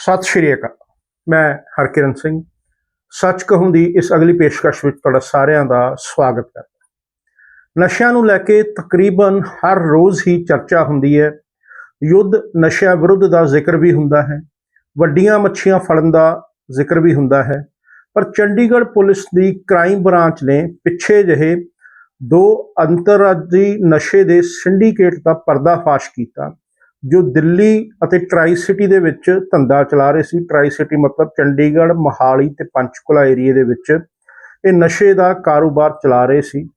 ਸਤਿ ਸ਼੍ਰੀ ਅਕਾਲ। ਮੈਂ ਹਰਕਿਰਨ ਸਿੰਘ। ਸੱਚ ਕਹੂੰ ਦੀ ਇਸ ਅਗਲੀ ਪੇਸ਼ਕਸ਼ ਵਿੱਚ ਤੁਹਾਡਾ ਸਾਰਿਆਂ ਦਾ ਸਵਾਗਤ ਕਰਦਾ ਨਸ਼ਿਆਂ ਨੂੰ ਲੈ ਕੇ ਤਕਰੀਬਨ ਹਰ ਰੋਜ਼ ਹੀ ਚਰਚਾ ਹੁੰਦੀ ਹੈ। ਯੁੱਧ ਨਸ਼ਿਆਂ ਵਿਰੁੱਧ ਦਾ ਜ਼ਿਕਰ ਵੀ ਹੁੰਦਾ ਹੈ। ਵੱਡੀਆਂ ਮੱਛੀਆਂ ਫੜਨ ਦਾ ਜ਼ਿਕਰ ਵੀ ਹੁੰਦਾ ਹੈ। ਪਰ ਚੰਡੀਗੜ੍ਹ ਪੁਲਿਸ ਦੀ ਕ੍ਰਾਈਮ ਬ੍ਰਾਂਚ ਨੇ ਪਿੱਛੇ ਜਿਹੇ ਦੋ ਅੰਤਰਰਾਜੀ ਨਸ਼ੇ ਦੇ ਸਿੰਡੀਕੇਟ ਦਾ ਪਰਦਾਫਾਸ਼ ਕੀਤਾ। ਜੋ ਦਿੱਲੀ ਅਤੇ ਟਰਾਈ ਸਿਟੀ ਦੇ ਵਿੱਚ ਧੰਦਾ ਚਲਾ ਰਹੇ ਸੀ ਟਰਾਈ ਸਿਟੀ ਮਤਲਬ ਚੰਡੀਗੜ੍ਹ, ਮੋਹਾਲੀ ਤੇ ਪੰਚਕੁਲਾ ਏਰੀਏ ਦੇ ਵਿੱਚ ਇਹ ਨਸ਼ੇ ਦਾ ਕਾਰੋਬਾਰ ਚਲਾ ਰਹੇ ਸੀ।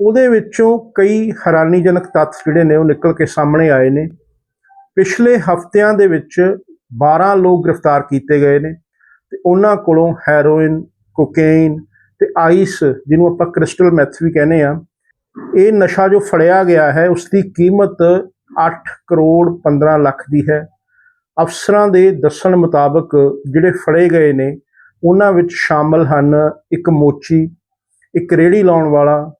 ਉਹਦੇ ਵਿੱਚੋਂ ਕਈ ਹੈਰਾਨੀਜਨਕ ਤੱਥ ਜਿਹੜੇ ਨੇ ਉਹ ਨਿਕਲ ਕੇ ਸਾਹਮਣੇ ਆਏ ਨੇ। ਪਿਛਲੇ ਹਫ਼ਤਿਆਂ ਦੇ ਵਿੱਚ 12 ਲੋਕ ਗ੍ਰਿਫਤਾਰ ਕੀਤੇ ਗਏ ਨੇ ਤੇ ਉਹਨਾਂ ਕੋਲੋਂ ਹੈਰੋਇਨ, ਕੋਕੇਨ ਤੇ ਆਈਸ ਜਿਹਨੂੰ ਆਪਾਂ ਕ੍ਰਿਸਟਲ ਮੈਥ ਵੀ ਕਹਿੰਦੇ ਆ ਇਹ ਨਸ਼ਾ ਜੋ ਫੜਿਆ ਗਿਆ ਹੈ ਉਸ ਦੀ ਕੀਮਤ 8 ਕਰੋੜ 15 ਲੱਖ ਦੀ ਹੈ। ਅਫਸਰਾਂ ਦੇ ਦੱਸਣ ਮੁਤਾਬਕ ਜਿਹੜੇ ਫੜੇ ਗਏ ਨੇ, ਉਹਨਾਂ ਵਿੱਚ ਸ਼ਾਮਲ ਹਨ ਇੱਕ ਮੋਚੀ, ਇੱਕ ਰੇੜੀ ਲਾਉਣ ਵਾਲਾ,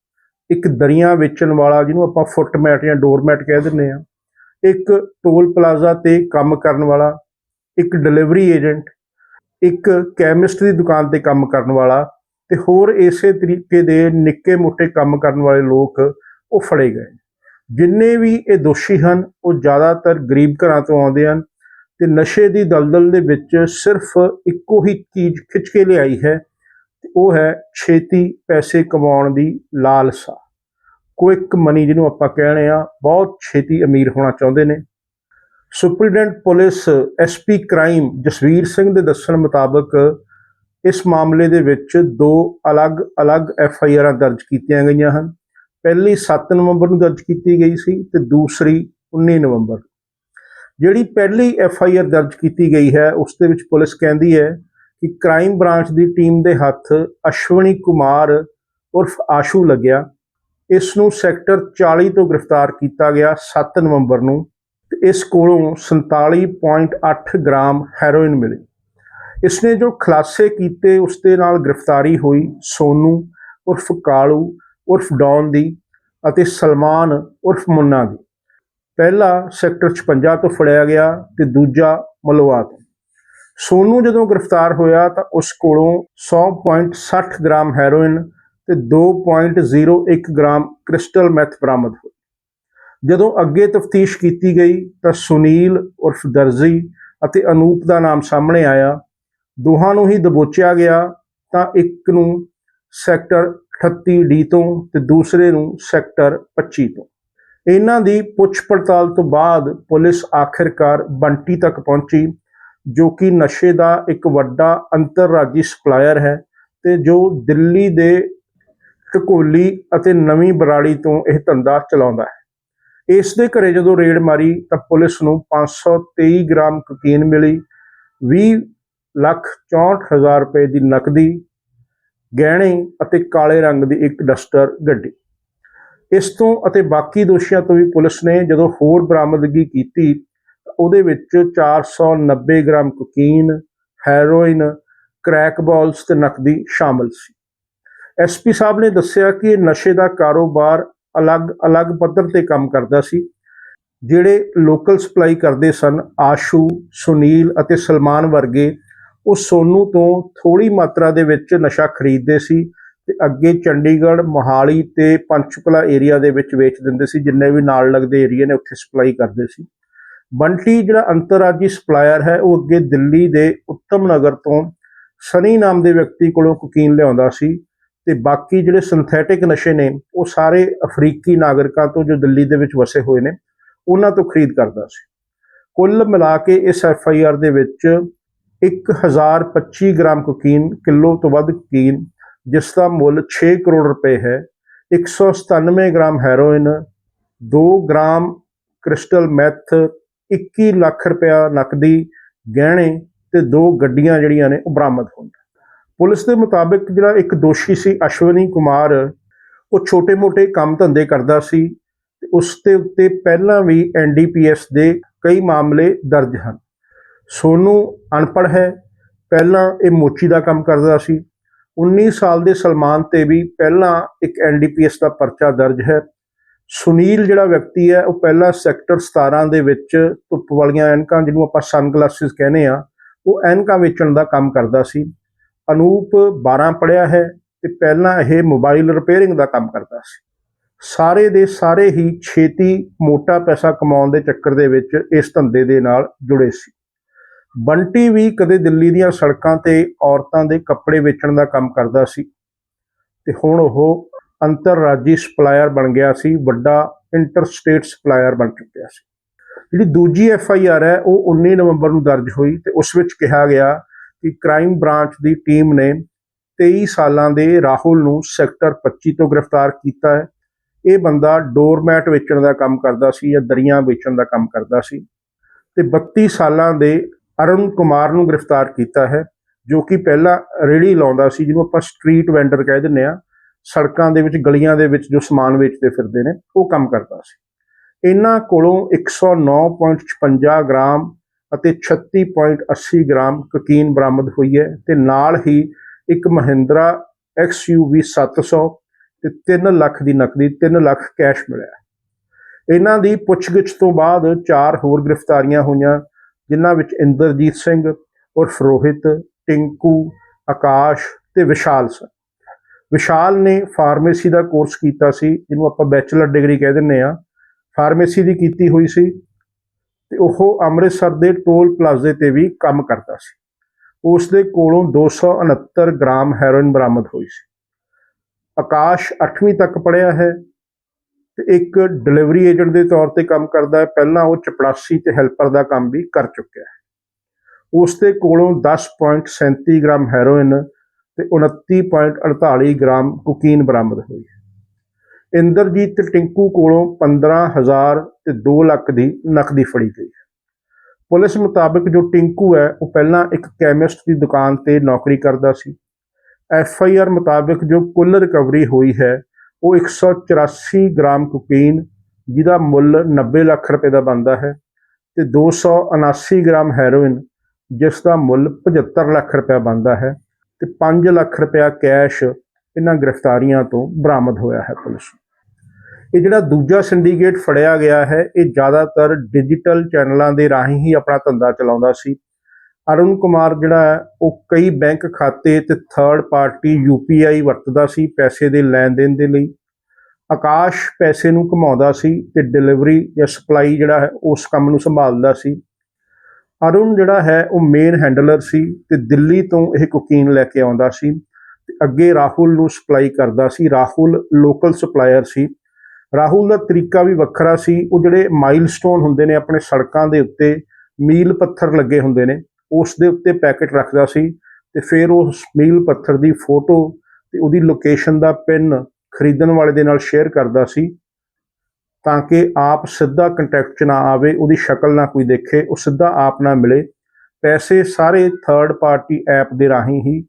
ਇੱਕ ਦਰੀਆਂ ਵੇਚਣ ਵਾਲਾ ਜਿਹਨੂੰ ਆਪਾਂ ਫੁੱਟਮੈਟ ਜਾਂ ਡੋਰਮੈਟ ਕਹਿ ਦਿੰਦੇ ਆ ਇੱਕ ਟੋਲ ਪਲਾਜ਼ਾ ਤੇ ਕੰਮ ਕਰਨ ਵਾਲਾ, ਇੱਕ ਡਿਲੀਵਰੀ ਏਜੰਟ, ਇੱਕ ਕੈਮਿਸਟ ਦੀ ਦੁਕਾਨ ਤੇ ਕੰਮ ਕਰਨ ਵਾਲਾ ਤੇ ਹੋਰ ਇਸੇ ਤਰੀਕੇ ਦੇ ਨਿੱਕੇ ਮੋਟੇ ਕੰਮ ਕਰਨ ਵਾਲੇ ਲੋਕ ਉਹ ਫੜੇ ਗਏ ਜਿੰਨੇ ਵੀ ਇਹ ਦੋਸ਼ੀ ਹਨ, ਉਹ ਜ਼ਿਆਦਾਤਰ ਗਰੀਬ ਘਰਾਂ ਤੋਂ ਆਉਂਦੇ ਹਨ ਤੇ ਨਸ਼ੇ ਦੀ ਦਲਦਲ ਦੇ ਵਿੱਚ ਸਿਰਫ ਇੱਕੋ ਹੀ ਚੀਜ਼ ਖਿੱਚ ਕੇ ਲਿਆਈ ਹੈ ਤੇ ਉਹ ਹੈ ਛੇਤੀ ਪੈਸੇ ਕਮਾਉਣ ਦੀ ਲਾਲਸਾ। ਕੁਇਕ ਮਨੀ ਜਿਹਨੂੰ ਆਪਾਂ ਕਹਿੰਦੇ ਆ ਬਹੁਤ ਛੇਤੀ ਅਮੀਰ ਹੋਣਾ ਚਾਹੁੰਦੇ ਨੇ। Superintendent police SP crime Jasvir Singh ਦੇ ਦੱਸਣ ਮੁਤਾਬਕ ਇਸ ਮਾਮਲੇ ਦੇ ਵਿੱਚ ਦੋ ਅਲੱਗ-ਅਲੱਗ ਐਫ ਆਈ ਆਰਾਂ ਦਰਜ ਕੀਤੀਆਂ ਗਈਆਂ ਹਨ। ਪਹਿਲੀ 7 ਨਵੰਬਰ ਨੂੰ ਦਰਜ ਕੀਤੀ ਗਈ ਸੀ ਤੇ ਦੂਸਰੀ 19 ਨਵੰਬਰ। ਜਿਹੜੀ ਪਹਿਲੀ ਐਫ ਆਈ ਆਰ ਦਰਜ ਕੀਤੀ ਗਈ ਹੈ, ਉਸ ਦੇ ਵਿੱਚ ਪੁਲਿਸ ਕਹਿੰਦੀ ਹੈ ਕਿ ਕ੍ਰਾਈਮ ਬ੍ਰਾਂਚ ਦੀ ਟੀਮ ਦੇ ਹੱਥ ਅਸ਼ਵਨੀ ਕੁਮਾਰ ਉਰਫ ਆਸ਼ੂ ਲੱਗਿਆ। ਇਸ ਨੂੰ ਸੈਕਟਰ 40 ਤੋਂ ਗ੍ਰਿਫਤਾਰ ਕੀਤਾ ਗਿਆ 7 ਨਵੰਬਰ ਨੂੰ ਤੇ ਇਸ ਕੋਲੋਂ 47.8 ਗ੍ਰਾਮ ਹੈਰੋਇਨ ਮਿਲੀ। ਇਸ ਨੇ ਜੋ ਖੁਲਾਸੇ ਕੀਤੇ, ਉਸ ਦੇ ਨਾਲ ਗ੍ਰਿਫਤਾਰੀ ਹੋਈ ਸੋਨੂ ਉਰਫ ਕਾਲੂ ਉਰਫ ਡੌਨ ਦੀ ਅਤੇ ਸਲਮਾਨ ਉਰਫ ਮੁੰਨਾ ਦੀ। ਪਹਿਲਾ ਸੈਕਟਰ 56 ਤੋਂ ਫੜਿਆ ਗਿਆ ਤੇ ਦੂਜਾ ਮਲਵਾ ਤੋਂ। ਸੋਨੂ ਜਦੋਂ ਗ੍ਰਿਫਤਾਰ ਹੋਇਆ ਤਾਂ ਉਸ ਕੋਲੋਂ 100.60 ਗ੍ਰਾਮ ਹੈਰੋਇਨ ਤੇ 2.01 ਗ੍ਰਾਮ ਕ੍ਰਿਸਟਲ ਮੈਥ ਬਰਾਮਦ ਹੋਈ ਜਦੋਂ ਅੱਗੇ ਤਫਤੀਸ਼ ਕੀਤੀ ਗਈ ਤਾਂ ਸੁਨੀਲ ਉਰਫ ਦਰਜ਼ੀ ਅਤੇ ਅਨੂਪ ਦਾ ਨਾਮ ਸਾਹਮਣੇ ਆਇਆ। ਦੋਹਾਂ ਨੂੰ ਹੀ ਦਬੋਚਿਆ ਗਿਆ ਤਾਂ ਇੱਕ ਨੂੰ ਸੈਕਟਰ 38 ਡੀ ਤੋਂ ਤੇ ਦੂਸਰੇ ਨੂੰ ਸੈਕਟਰ 25 ਤੋਂ। ਇਹਨਾਂ ਦੀ ਪੁੱਛ ਪੜਤਾਲ ਤੋਂ ਬਾਅਦ ਪੁਲਿਸ ਆਖਿਰਕਾਰ ਬੰਟੀ ਤੱਕ ਪਹੁੰਚੀ, ਜੋ ਕਿ ਨਸ਼ੇ ਦਾ ਇੱਕ ਵੱਡਾ ਅੰਤਰਰਾਜੀ ਸਪਲਾਇਰ ਹੈ ਤੇ ਜੋ ਦਿੱਲੀ ਦੇ ਢਕੋਲੀ ਅਤੇ ਨਵੀਂ ਬਰਾੜੀ ਤੋਂ ਇਹ ਧੰਦਾ ਚਲਾਉਂਦਾ ਹੈ। ਇਸ ਦੇ ਘਰੇ ਜਦੋਂ ਰੇਡ ਮਾਰੀ ਤਾਂ ਪੁਲਿਸ ਨੂੰ 523 ਗ੍ਰਾਮ ਕੋਕੀਨ ਮਿਲੀ 20 ਲੱਖ 64 ਹਜ਼ਾਰ ਰੁਪਏ ਦੀ ਨਕਦੀ ਗਹਿਣੇ ਅਤੇ ਕਾਲੇ ਰੰਗ ਦੀ ਇੱਕ ਡਸਟਰ ਗੱਡੀ। ਇਸ ਤੋਂ ਅਤੇ ਬਾਕੀ ਦੋਸ਼ੀਆਂ ਤੋਂ ਵੀ ਪੁਲਿਸ ਨੇ ਜਦੋਂ ਹੋਰ ਬਰਾਮਦਗੀ ਕੀਤੀ ਉਹਦੇ ਵਿੱਚ 490 gram cocaine, heroin, crack balls ਤੇ ਨਕਦੀ ਸ਼ਾਮਲ ਸੀ। ਐਸਪੀ ਸਾਹਿਬ ਨੇ ਦੱਸਿਆ ਕਿ ਇਹ ਨਸ਼ੇ ਦਾ ਕਾਰੋਬਾਰ ਅਲੱਗ-ਅਲੱਗ ਪੱਧਰ ਤੇ ਕੰਮ ਕਰਦਾ ਸੀ, ਜਿਹੜੇ ਲੋਕਲ ਸਪਲਾਈ ਕਰਦੇ ਸਨ, ਆਸ਼ੂ, ਸੁਨੀਲ ਅਤੇ ਸਲਮਾਨ ਵਰਗੇ ਉਹ ਸੋਨੂ ਤੋਂ ਥੋੜੀ ਮਾਤਰਾ ਦੇ ਵਿੱਚ ਨਸ਼ਾ ਖਰੀਦਦੇ ਸੀ ਤੇ ਅੱਗੇ ਚੰਡੀਗੜ੍ਹ, ਮੋਹਾਲੀ ਤੇ ਪੰਚਕੁਲਾ ਏਰੀਆ ਦੇ ਵਿੱਚ ਵੇਚ ਦਿੰਦੇ ਸੀ, ਜਿੰਨੇ ਵੀ ਨਾਲ ਲੱਗਦੇ ਏਰੀਆ ਨੇ ਉੱਥੇ ਸਪਲਾਈ ਕਰਦੇ ਸੀ। ਬੰਟੀ ਜਿਹੜਾ ਅੰਤਰਰਾਜੀ ਸਪਲਾਇਰ ਹੈ, ਉਹ ਅੱਗੇ ਦਿੱਲੀ ਦੇ ਉੱਤਮ ਨਗਰ ਤੋਂ ਸਨੀ ਨਾਮ ਦੇ ਵਿਅਕਤੀ ਕੋਲੋਂ ਕੋਕੀਨ ਲਿਆਉਂਦਾ ਸੀ ਤੇ ਬਾਕੀ ਜਿਹੜੇ ਸਿੰਥੈਟਿਕ ਨਸ਼ੇ ਨੇ, ਉਹ ਸਾਰੇ ਅਫਰੀਕੀ ਨਾਗਰਿਕਾਂ ਤੋਂ ਜੋ ਦਿੱਲੀ ਦੇ ਵਿੱਚ ਵਸੇ ਹੋਏ ਨੇ, ਉਹਨਾਂ ਤੋਂ ਖਰੀਦ ਕਰਦਾ ਸੀ। ਕੁੱਲ ਮਿਲਾ ਕੇ ਇਸ ਐਫ ਆਈ ਆਰ ਦੇ ਵਿੱਚ 1025 ਗ੍ਰਾਮ ਕੋਕੀਨ ਕਿਲੋ ਤੋਂ ਵੱਧ ਕੋਕੀਨ, ਜਿਸ ਦਾ ਮੁੱਲ 6 ਕਰੋੜ ਰੁਪਏ ਹੈ। 197 gram heroin 2 gram crystal meth 21 lakh ਰੁਪਇਆ ਨਕਦੀ, ਗਹਿਣੇ ਤੇ ਦੋ ਗੱਡੀਆਂ ਜਿਹੜੀਆਂ ਨੇ ਉਹ ਬਰਾਮਦ ਹੋਈਆਂ ਪੁਲਿਸ ਦੇ ਮੁਤਾਬਕ ਜਿਹੜਾ ਇੱਕ ਦੋਸ਼ੀ ਸੀ ਅਸ਼ਵਨੀ ਕੁਮਾਰ, ਉਹ ਛੋਟੇ-ਮੋਟੇ ਕੰਮ ਧੰਦੇ ਕਰਦਾ ਸੀ ਤੇ ਉਸ ਦੇ ਉੱਤੇ ਪਹਿਲਾਂ ਵੀ ਐਨਡੀਪੀਐਸ ਦੇ ਕਈ ਮਾਮਲੇ ਦਰਜ ਹਨ। ਸੋਨੂ ਅਨਪੜ੍ਹ ਹੈ। ਪਹਿਲਾਂ ਇਹ ਮੋਚੀ ਦਾ ਕੰਮ ਕਰਦਾ ਸੀ। 19 ਸਾਲ ਦੇ ਸਲਮਾਨ ਤੇ ਵੀ ਪਹਿਲਾਂ ਇੱਕ ਐਨਡੀਪੀਐਸ ਦਾ ਪਰਚਾ ਦਰਜ ਹੈ। ਸੁਨੀਲ ਜਿਹੜਾ ਵਿਅਕਤੀ ਹੈ, ਉਹ ਪਹਿਲਾਂ ਸੈਕਟਰ 17 ਦੇ ਵਿੱਚ ਧੁੱਪ ਵਾਲੀਆਂ ਐਨਕਾਂ ਜਿਹਨੂੰ ਆਪਾਂ ਸਨ ਗਲਾਸਿਸ ਕਹਿੰਦੇ ਆ ਉਹ ਐਨਕਾਂ ਵੇਚਣ ਦਾ ਕੰਮ ਕਰਦਾ ਸੀ। ਅਨੂਪ 12 ਪੜਿਆ ਹੈ ਤੇ ਪਹਿਲਾਂ ਇਹ ਮੋਬਾਈਲ ਰਿਪੇਅਰਿੰਗ ਦਾ ਕੰਮ ਕਰਦਾ ਸੀ। ਸਾਰੇ ਦੇ ਸਾਰੇ ਹੀ ਛੇਤੀ ਮੋਟਾ ਪੈਸਾ ਕਮਾਉਣ ਦੇ ਚੱਕਰ ਦੇ ਵਿੱਚ ਇਸ ਧੰਦੇ ਦੇ ਨਾਲ ਜੁੜੇ ਸੀ। ਬੰਟੀ ਵੀ ਕਦੇ ਦਿੱਲੀ ਦੀਆਂ ਸੜਕਾਂ ਤੇ ਔਰਤਾਂ ਦੇ ਕੱਪੜੇ ਵੇਚਣ ਦਾ ਕੰਮ ਕਰਦਾ ਸੀ ਤੇ ਹੁਣ ਉਹ ਅੰਤਰਰਾਜੀ ਸਪਲਾਇਰ ਬਣ ਗਿਆ ਸੀ, ਵੱਡਾ ਇੰਟਰਸਟੇਟ ਸਪਲਾਇਰ ਬਣ ਚੁੱਕਿਆ ਸੀ। ਜਿਹੜੀ ਦੂਜੀ ਐਫ ਆਈ ਆਰ ਹੈ, ਉਹ 19 ਨਵੰਬਰ ਨੂੰ ਦਰਜ ਹੋਈ ਤੇ ਉਸ ਵਿੱਚ ਕਿਹਾ ਗਿਆ ਕਿ ਕ੍ਰਾਈਮ ਬ੍ਰਾਂਚ ਦੀ ਟੀਮ ਨੇ 23 ਸਾਲਾਂ ਦੇ ਰਾਹੁਲ ਨੂੰ ਸੈਕਟਰ 25 ਤੋਂ ਗ੍ਰਿਫਤਾਰ ਕੀਤਾ ਹੈ। ਇਹ ਬੰਦਾ ਡੋਰਮੈਟ ਵੇਚਣ ਦਾ ਕੰਮ ਕਰਦਾ ਸੀ ਜਾਂ ਦਰੀਆਂ ਵੇਚਣ ਦਾ ਕੰਮ ਕਰਦਾ ਸੀ ਤੇ 32 ਸਾਲਾਂ ਦੇ ਅਰੁਣ ਕੁਮਾਰ ਨੂੰ ਗ੍ਰਿਫਤਾਰ ਕੀਤਾ ਹੈ, ਜੋ ਕਿ ਪਹਿਲਾਂ ਰੇੜੀ ਲਾਉਂਦਾ ਸੀ, ਜਿਹਨੂੰ ਆਪਾਂ ਸਟਰੀਟ ਵੈਂਡਰ ਕਹਿ ਦਿੰਦੇ ਆ ਸੜਕਾਂ ਦੇ ਵਿੱਚ, ਗਲੀਆਂ ਦੇ ਵਿੱਚ ਜੋ ਸਮਾਨ ਵੇਚਦੇ ਫਿਰਦੇ ਨੇ, ਉਹ ਕੰਮ ਕਰਦਾ ਸੀ। ਇਹਨਾਂ ਕੋਲੋਂ 109.56 ਗ੍ਰਾਮ ਅਤੇ 36.80 ਗ੍ਰਾਮ ਕੋਕੀਨ ਬਰਾਮਦ ਹੋਈ ਹੈ ਤੇ ਨਾਲ ਹੀ ਇੱਕ ਮਹਿੰਦਰਾ XUV 700 ਤੇ 3 ਲੱਖ ਦੀ ਨਕਦੀ 3 ਲੱਖ ਕੈਸ਼ ਮਿਲਿਆ। ਇਹਨਾਂ ਦੀ ਪੁੱਛਗਿੱਛ ਤੋਂ ਬਾਅਦ ਚਾਰ ਹੋਰ ਗ੍ਰਿਫਤਾਰੀਆਂ ਹੋਈਆਂ। ਜਿਨ੍ਹਾਂ ਵਿੱਚ ਇੰਦਰਜੀਤ ਸਿੰਘ ਔਰ ਫਰੋਹਿਤ ਟਿੰਕੂ, ਆਕਾਸ਼ ਤੇ ਵਿਸ਼ਾਲ ਸਨ। ਵਿਸ਼ਾਲ ਨੇ ਫਾਰਮੇਸੀ ਦਾ ਕੋਰਸ ਕੀਤਾ ਸੀ, ਜਿਹਨੂੰ ਆਪਾਂ ਬੈਚਲਰ ਡਿਗਰੀ ਕਹਿ ਦਿੰਦੇ ਆ ਫਾਰਮੇਸੀ ਦੀ ਕੀਤੀ ਹੋਈ ਸੀ ਤੇ ਉਹ ਅੰਮ੍ਰਿਤਸਰ ਦੇ ਟੋਲ ਪਲਾਜ਼ੇ ਤੇ ਵੀ ਕੰਮ ਕਰਦਾ ਸੀ। ਉਸ ਦੇ ਕੋਲੋਂ 269 ਗ੍ਰਾਮ ਹੈਰੋਇਨ ਬਰਾਮਦ ਹੋਈ ਸੀ। ਆਕਾਸ਼ 8ਵੀਂ ਤੱਕ ਪੜ੍ਹਿਆ ਹੈ ਤੇ ਇੱਕ ਡਿਲੀਵਰੀ ਏਜੰਟ ਦੇ ਤੌਰ ਤੇ ਕੰਮ ਕਰਦਾ ਹੈ। ਪਹਿਲਾਂ ਉਹ ਚਪੜਾਸੀ ਤੇ ਹੈਲਪਰ ਦਾ ਕੰਮ ਵੀ ਕਰ ਚੁੱਕਿਆ ਹੈ। ਉਸ ਦੇ ਕੋਲੋਂ 10.37 ਗ੍ਰਾਮ ਹੈਰੋਇਨ ਤੇ 29.48 ਗ੍ਰਾਮ ਕੋਕੀਨ ਬਰਾਮਦ ਹੋਈ ਹੈ। ਇੰਦਰਜੀਤ ਤੇ ਟਿੰਕੂ ਕੋਲੋਂ 15000 ਤੇ 2 ਲੱਖ ਦੀ ਨਕਦੀ ਫੜੀ ਗਈ ਹੈ। ਪੁਲਿਸ ਮੁਤਾਬਕ ਜੋ ਟਿੰਕੂ ਹੈ, ਉਹ ਪਹਿਲਾਂ ਇੱਕ ਕੈਮਿਸਟ ਦੀ ਦੁਕਾਨ ਤੇ ਨੌਕਰੀ ਕਰਦਾ ਸੀ। ਐਫ ਆਈ ਆਰ ਮੁਤਾਬਕ ਜੋ ਕੁੱਲ ਰਿਕਵਰੀ ਹੋਈ ਹੈ ਉਹ 184 ਗ੍ਰਾਮ ਕੋਕੀਨ, ਜਿਹਦਾ ਮੁੱਲ 90 ਲੱਖ ਰੁਪਏ ਦਾ ਬਣਦਾ ਹੈ ਤੇ 279 ਗ੍ਰਾਮ ਹੈਰੋਇਨ ਜਿਸ ਦਾ ਮੁੱਲ 75 ਲੱਖ ਰੁਪਏ ਬਣਦਾ ਹੈ ਤੇ 5 ਲੱਖ ਰੁਪਇਆ ਕੈਸ਼ ਇਹਨਾਂ ਗ੍ਰਿਫਤਾਰੀਆਂ ਤੋਂ ਬਰਾਮਦ ਹੋਇਆ ਹੈ ਪੁਲਿਸ। ਇਹ ਜਿਹੜਾ ਦੂਜਾ ਸਿੰਡੀਕੇਟ ਫੜਿਆ ਗਿਆ ਹੈ, ਇਹ ਜ਼ਿਆਦਾਤਰ ਡਿਜੀਟਲ ਚੈਨਲਾਂ ਦੇ ਰਾਹੀਂ ਹੀ ਆਪਣਾ ਧੰਦਾ ਚਲਾਉਂਦਾ ਸੀ। ਅਰੁਣ ਕੁਮਾਰ ਜਿਹੜਾ ਹੈ, ਉਹ ਕਈ ਬੈਂਕ ਖਾਤੇ ਤੇ ਥਰਡ ਪਾਰਟੀ ਯੂਪੀਆਈ ਵਰਤਦਾ ਸੀ ਪੈਸੇ ਦੇ ਲੈਣ ਦੇਣ ਦੇ ਲਈ। ਆਕਾਸ਼ ਪੈਸੇ ਨੂੰ ਘਮਾਉਂਦਾ ਸੀ ਤੇ ਡਿਲੀਵਰੀ ਜਾਂ ਸਪਲਾਈ ਜਿਹੜਾ ਹੈ, ਉਸ ਕੰਮ ਨੂੰ ਸੰਭਾਲਦਾ ਸੀ। ਅਰੁਣ ਜਿਹੜਾ ਹੈ, ਉਹ ਮੇਨ ਹੈਂਡਲਰ ਸੀ ਤੇ ਦਿੱਲੀ ਤੋਂ ਇਹ ਕੋਕੀਨ ਲੈ ਕੇ ਆਉਂਦਾ ਸੀ ਤੇ ਅੱਗੇ ਰਾਹੁਲ ਨੂੰ ਸਪਲਾਈ ਕਰਦਾ ਸੀ। ਰਾਹੁਲ ਲੋਕਲ ਸਪਲਾਇਰ ਸੀ। ਰਾਹੁਲ ਦਾ ਤਰੀਕਾ ਵੀ ਵੱਖਰਾ ਸੀ। ਉਹ ਜਿਹੜੇ ਮਾਈਲਸਟੋਨ ਹੁੰਦੇ ਨੇ ਆਪਣੇ ਸੜਕਾਂ ਦੇ ਉੱਤੇ, ਮੀਲ ਪੱਥਰ ਲੱਗੇ ਹੁੰਦੇ ਨੇ। ਉਸ ਦੇ ਉੱਤੇ ਪੈਕੇਟ ਰੱਖਦਾ ਸੀ ਤੇ ਫਿਰ ਉਸ ਮੀਲ ਪੱਥਰ ਦੀ ਫੋਟੋ ਤੇ ਉਹਦੀ ਲੋਕੇਸ਼ਨ ਦਾ ਪਿਨ ਖਰੀਦਣ ਵਾਲੇ ਦੇ ਨਾਲ ਸ਼ੇਅਰ ਕਰਦਾ ਸੀ ਤਾਂ ਕਿ ਆਪ ਸਿੱਧਾ ਕੰਟੈਕਟ 'ਚ ਨਾ ਆਵੇ, ਉਹਦੀ ਸ਼ਕਲ ਨਾ ਕੋਈ ਦੇਖੇ, ਉਹ ਸਿੱਧਾ ਆਪ ਨਾ ਮਿਲੇ। ਪੈਸੇ ਸਾਰੇ ਥਰਡ ਪਾਰਟੀ ਐਪ ਦੇ ਰਾਹੀਂ ਹੀ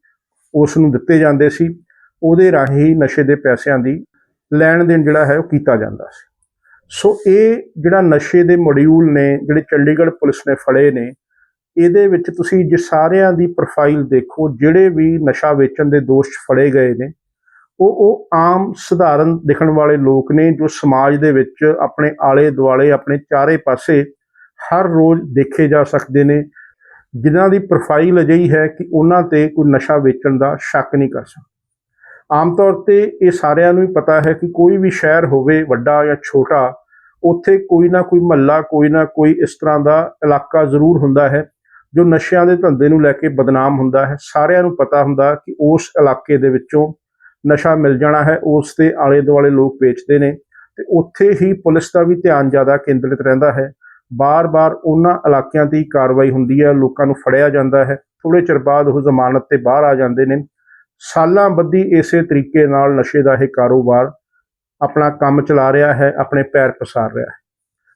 ਉਸ ਨੂੰ ਦਿੱਤੇ ਜਾਂਦੇ ਸੀ। ਉਹਦੇ ਰਾਹੀਂ ਨਸ਼ੇ ਦੇ ਪੈਸਿਆਂ ਦੀ ਲੈਣ ਦੇਣ ਜਿਹੜਾ ਹੈ ਉਹ ਕੀਤਾ ਜਾਂਦਾ ਸੀ। ਸੋ ਇਹ ਜਿਹੜਾ ਨਸ਼ੇ ਦੇ ਮੋਡਿਊਲ ਨੇ, ਜਿਹੜੇ ਚੰਡੀਗੜ੍ਹ ਪੁਲਿਸ ਨੇ ਫੜੇ ਨੇ ਇਹਦੇ ਵਿੱਚ ਤੁਸੀਂ ਜੇ ਸਾਰਿਆਂ ਦੀ ਪ੍ਰੋਫਾਈਲ ਦੇਖੋ, ਜਿਹੜੇ ਵੀ ਨਸ਼ਾ ਵੇਚਣ ਦੇ ਦੋਸ਼ 'ਚ ਫੜੇ ਗਏ ਨੇ, ਉਹ ਉਹ ਆਮ ਸਧਾਰਨ ਦਿਖਣ ਵਾਲੇ ਲੋਕ ਨੇ ਜੋ ਸਮਾਜ ਦੇ ਵਿੱਚ ਆਪਣੇ ਆਲੇ ਦੁਆਲੇ ਆਪਣੇ ਚਾਰੇ ਪਾਸੇ ਹਰ ਰੋਜ਼ ਦੇਖੇ ਜਾ ਸਕਦੇ ਨੇ, ਜਿਨ੍ਹਾਂ ਦੀ ਪ੍ਰੋਫਾਈਲ ਅਜਿਹੀ ਹੈ ਕਿ ਉਹਨਾਂ ਤੇ ਕੋਈ ਨਸ਼ਾ ਵੇਚਣ ਦਾ ਸ਼ੱਕ ਨਹੀਂ ਕਰ ਸਕਦਾ। ਆਮ ਤੌਰ ਤੇ ਇਹ ਸਾਰਿਆਂ ਨੂੰ ਹੀ ਪਤਾ ਹੈ ਕਿ ਕੋਈ ਵੀ ਸ਼ਹਿਰ ਹੋਵੇ, ਵੱਡਾ ਜਾਂ ਛੋਟਾ, ਉੱਥੇ ਕੋਈ ਨਾ ਕੋਈ ਮਹੱਲਾ, ਕੋਈ ਨਾ ਕੋਈ ਇਸ ਤਰ੍ਹਾਂ ਦਾ ਇਲਾਕਾ ਜ਼ਰੂਰ ਹੁੰਦਾ ਹੈ। ਜੋ ਨਸ਼ਿਆਂ ਦੇ ਧੰਦੇ ਨੂੰ ਲੈ ਕੇ ਬਦਨਾਮ ਹੁੰਦਾ ਹੈ, ਸਾਰਿਆਂ ਨੂੰ ਪਤਾ ਹੁੰਦਾ ਕਿ ਉਸ ਇਲਾਕੇ ਦੇ ਵਿੱਚੋਂ ਨਸ਼ਾ ਮਿਲ ਜਾਣਾ ਹੈ, ਉਸ ਦੇ ਆਲੇ ਦੁਆਲੇ ਲੋਕ ਵੇਚਦੇ ਨੇ ਤੇ ਉੱਥੇ ਹੀ ਪੁਲਿਸ ਦਾ ਵੀ ਧਿਆਨ ਜ਼ਿਆਦਾ ਕੇਂਦਰਿਤ ਰਹਿੰਦਾ ਹੈ। ਬਾਰ-ਬਾਰ ਉਹਨਾਂ ਇਲਾਕਿਆਂ ਦੀ ਕਾਰਵਾਈ ਹੁੰਦੀ ਹੈ, ਲੋਕਾਂ ਨੂੰ ਫੜਿਆ ਜਾਂਦਾ ਹੈ ਥੋੜੇ ਚਿਰ ਬਾਅਦ ਉਹ ਜ਼ਮਾਨਤ ਤੇ ਬਾਹਰ ਆ ਜਾਂਦੇ ਨੇ। ਸਾਲਾਂ ਬੱਧੀ ਇਸੇ ਤਰੀਕੇ ਨਾਲ ਨਸ਼ੇ ਦਾ ਇਹ ਕਾਰੋਬਾਰ ਆਪਣਾ ਕੰਮ ਚਲਾ ਰਿਹਾ ਹੈ, ਆਪਣੇ ਪੈਰ ਪਸਾਰ ਰਿਹਾ ਹੈ।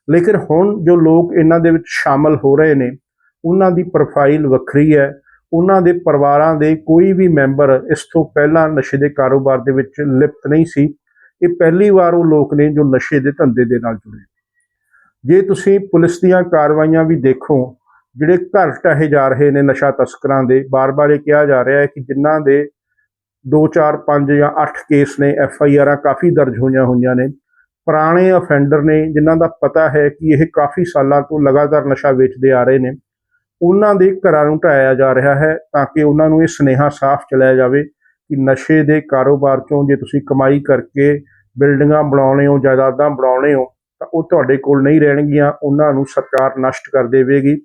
ਲੇਕਿਨ ਹੁਣ ਜੋ ਲੋਕ ਇਹਨਾਂ ਦੇ ਵਿੱਚ ਸ਼ਾਮਲ ਹੋ ਰਹੇ ਨੇ ਉਹਨਾਂ ਦੀ ਪ੍ਰੋਫਾਈਲ ਵੱਖਰੀ ਹੈ। ਉਹਨਾਂ ਦੇ ਪਰਿਵਾਰਾਂ ਦੇ ਕੋਈ ਵੀ ਮੈਂਬਰ ਇਸ ਤੋਂ ਪਹਿਲਾਂ ਨਸ਼ੇ ਦੇ ਕਾਰੋਬਾਰ ਦੇ ਵਿੱਚ ਲਿਪਤ ਨਹੀਂ ਸੀ। ਇਹ ਪਹਿਲੀ ਵਾਰ ਉਹ ਲੋਕ ਨੇ ਜੋ ਨਸ਼ੇ ਦੇ ਧੰਦੇ ਦੇ ਨਾਲ ਜੁੜੇ। ਜੇ ਤੁਸੀਂ ਪੁਲਿਸ ਦੀਆਂ ਕਾਰਵਾਈਆਂ ਵੀ ਦੇਖੋ, ਜਿਹੜੇ ਘਰ ਢਾਹੇ ਜਾ ਰਹੇ ਨੇ ਨਸ਼ਾ ਤਸਕਰਾਂ ਦੇ, ਬਾਰ-ਬਾਰ ਇਹ ਕਿਹਾ ਜਾ ਰਿਹਾ ਹੈ ਕਿ ਜਿਨ੍ਹਾਂ ਦੇ 2 4 5 ਜਾਂ 8 ਕੇਸ ਨੇ, ਐਫ ਆਈ ਆਰਾਂ ਕਾਫੀ ਦਰਜ ਹੋਈਆਂ ਹੋਈਆਂ ਨੇ। ਪੁਰਾਣੇ ਅਫੈਂਡਰ ਨੇ, ਜਿਨ੍ਹਾਂ ਦਾ ਪਤਾ ਹੈ ਕਿ ਇਹ ਕਾਫੀ ਸਾਲਾਂ ਤੋਂ ਲਗਾਤਾਰ ਨਸ਼ਾ ਵੇਚਦੇ ਆ ਰਹੇ ਨੇ। ਉਹਨਾਂ ਦੇ ਘਰਾਂ ਨੂੰ ਢਾਇਆ ਜਾ ਰਿਹਾ ਹੈ ਤਾਂ ਕਿ ਉਹਨਾਂ ਨੂੰ ਇਹ ਸੁਨੇਹਾ ਸਾਫ਼ ਚਲਾਇਆ ਜਾਵੇ ਕਿ ਨਸ਼ੇ ਦੇ ਕਾਰੋਬਾਰ ਚੋਂ ਜੇ ਤੁਸੀਂ ਕਮਾਈ ਕਰਕੇ ਬਿਲਡਿੰਗਾਂ ਬਣਾਉਣੇ ਹੋ, ਜਾਇਦਾਦਾਂ ਬਣਾਉਣੇ ਹੋ, ਤਾਂ ਉਹ ਤੁਹਾਡੇ ਕੋਲ ਨਹੀਂ ਰਹਿਣਗੀਆਂ, ਉਹਨਾਂ ਨੂੰ ਸਰਕਾਰ ਨਸ਼ਟ ਕਰ ਦੇਵੇਗੀ।